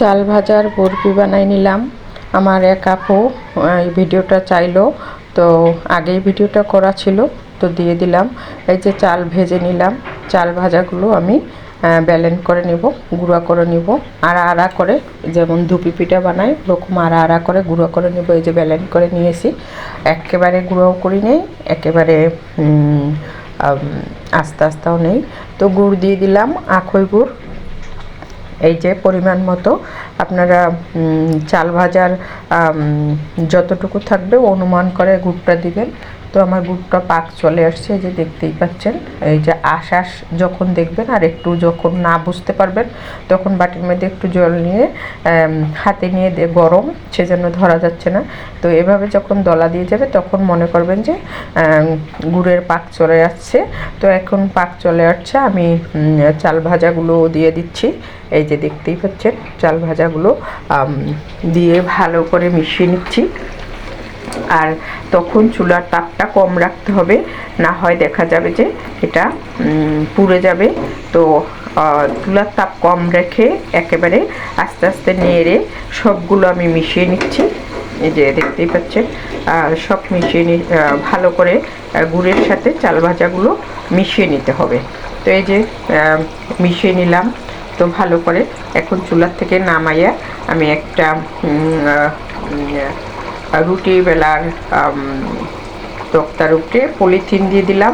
চাল ভাজার বরফি বানাই নিলাম। আমার এক আপু এই ভিডিওটা চাইলো, তো আগেই ভিডিওটা করা ছিল, তো দিয়ে দিলাম। এই যে চাল ভেজে নিলাম, চাল ভাজাগুলো আমি ব্যালেন্ড করে নিব, গুঁড়া করে নিব আড়া আড়া করে, যেমন ধুপি পিঠা বানাই, ওরকম আড়া আড়া করে গুঁড়ো করে নিব, এই যে ব্যালেন্ড করে নিয়েছি। একেবারে গুঁড়োও করি নেই, একেবারে আস্তে আস্তেও নেই। তো গুড় দিয়ে দিলাম আখই গুড় এই যে পরিমাণ মতো আপনারা চাল ভাজার যতটুকু থাকবে অনুমান করে গুড়টা দিবেন। তো আমার গুড়টা পাক চলে আসছে যে দেখতেই পাচ্ছেন। এই যে আশ্বাস যখন দেখবেন আর একটু যখন না বুঝতে পারবেন, তখন বাটির মধ্যে একটু জল নিয়ে হাতে নিয়ে দে- গরম, সেজন্য ধরা যাচ্ছে না। তো এভাবে যখন দলা দিয়ে যাবে, তখন মনে করবেন যে গুড়ের পাক চলে আসছে। তো এখন পাক চলে আসছে, আমি চাল ভাজাগুলো দিয়ে দিচ্ছি। এই যে দেখতেই পাচ্ছেন, চাল ভাজাগুলো দিয়ে ভালো করে মিশিয়ে নিচ্ছি। আর তখন চুলার তাপটা কম রাখতে হবে, না হয় দেখা যাবে যে এটা পুড়ে যাবে। তো চুলার তাপ কম রেখে একেবারে আস্তে আস্তে নেড়ে সবগুলো আমি মিশিয়ে নিচ্ছি। এই যে দেখতেই পাচ্ছেন সব মিশিয়ে ভালো করে গুড়ের সাথে চাল ভাজাগুলো মিশিয়ে নিতে হবে। তো এই যে মিশিয়ে নিলাম, তো ভালো করে। এখন চুলার থেকে নামাইয়া আমি একটা রুটি বেলার আম, তক্তার উপরে পলিথিন দিয়ে দিলাম।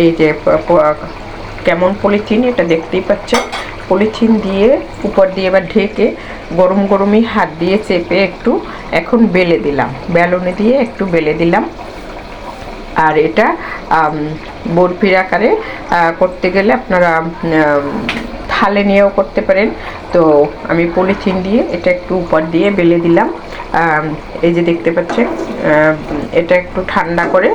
এই যে কেমন পলিথিন এটা দেখতেই পাচ্ছেন পলিথিন দিয়ে উপর দিয়ে এবার ঢেকে গরম গরমই হাত দিয়ে চেপে একটু এখন বেলে দিলাম। বেলনে দিয়ে একটু বেলে দিলাম। আর এটা বরফির আকারে করতে গেলে আপনারা থালে নিয়েও করতে পারেন। তো আমি পলিথিন দিয়ে এটা একটু উপর দিয়ে বেলে দিলাম। এই যে দেখতে পাচ্ছেন এটা একটু ঠান্ডা করে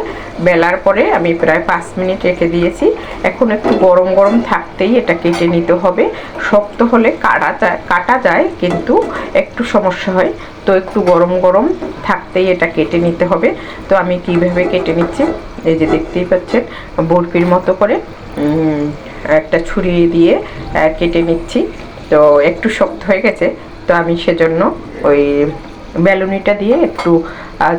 বেলার পরে আমি প্রায় পাঁচ মিনিট রেখে দিয়েছি। এখন একটু গরম গরম থাকতেই এটা কেটে নিতে হবে। শক্ত হলে কাটা যায় কাটা যায়, কিন্তু একটু সমস্যা হয়। তো একটু গরম গরম থাকতেই এটা কেটে নিতে হবে। তো আমি কীভাবে কেটে নিচ্ছি? এই যে দেখতেই পাচ্ছেন, বরফির মতো করে একটা ছুরি দিয়ে কেটে নিচ্ছি। তো একটু শক্ত হয়ে গেছে, তো আমি সেজন্য ওই বেলুনিটা দিয়ে একটু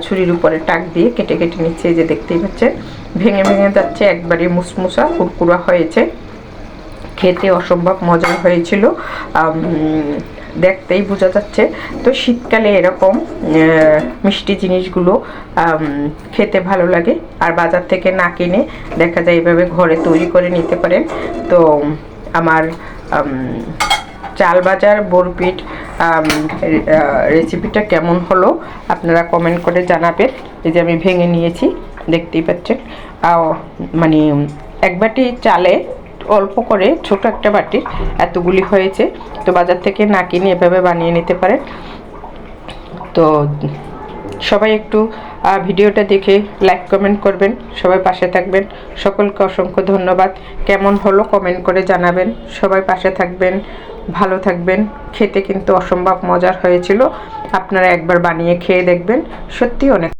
ছুরির উপরে টাক দিয়ে কেটে কেটে নিচ্ছে যে দেখতেই পাচ্ছেন। ভেঙে ভেঙে যাচ্ছে একবারে মুসমুসা কুরকুরা হয়েছে। খেতে অসম্ভব মজার হয়েছিল। দেখতেই বোঝা যাচ্ছে। তো শীতকালে এরকম মিষ্টি জিনিসগুলো খেতে ভালো লাগে। আর বাজার থেকে না কিনে দেখা যায় এভাবে ঘরে তৈরি করে নিতে পারেন। তো আমার আম, চাল বাজার বরপিট রেসিপিটা কেমন হলো আপনারা কমেন্ট করে জানাবেন। এই যে আমি ভেঙে নিয়েছি, দেখতেই পাচ্ছেন। মানে এক বাটি চালে অল্প করে ছোট একটা বাটির এতগুলি হয়েছে। তো বাজার থেকে না কিনে এভাবে বানিয়ে নিতে পারেন। তো সবাই একটু ভিডিওটা দেখে লাইক কমেন্ট করবেন, সবাই পাশে থাকবেন। সকলকে অসংখ্য ধন্যবাদ। কেমন হলো কমেন্ট করে জানাবেন। সবাই পাশে থাকবেন, ভালো থাকবেন। খেতে কিন্তু অসম্ভব মজার হয়েছিল। আপনারা একবার বানিয়ে খেয়ে দেখবেন। সত্যি অনেক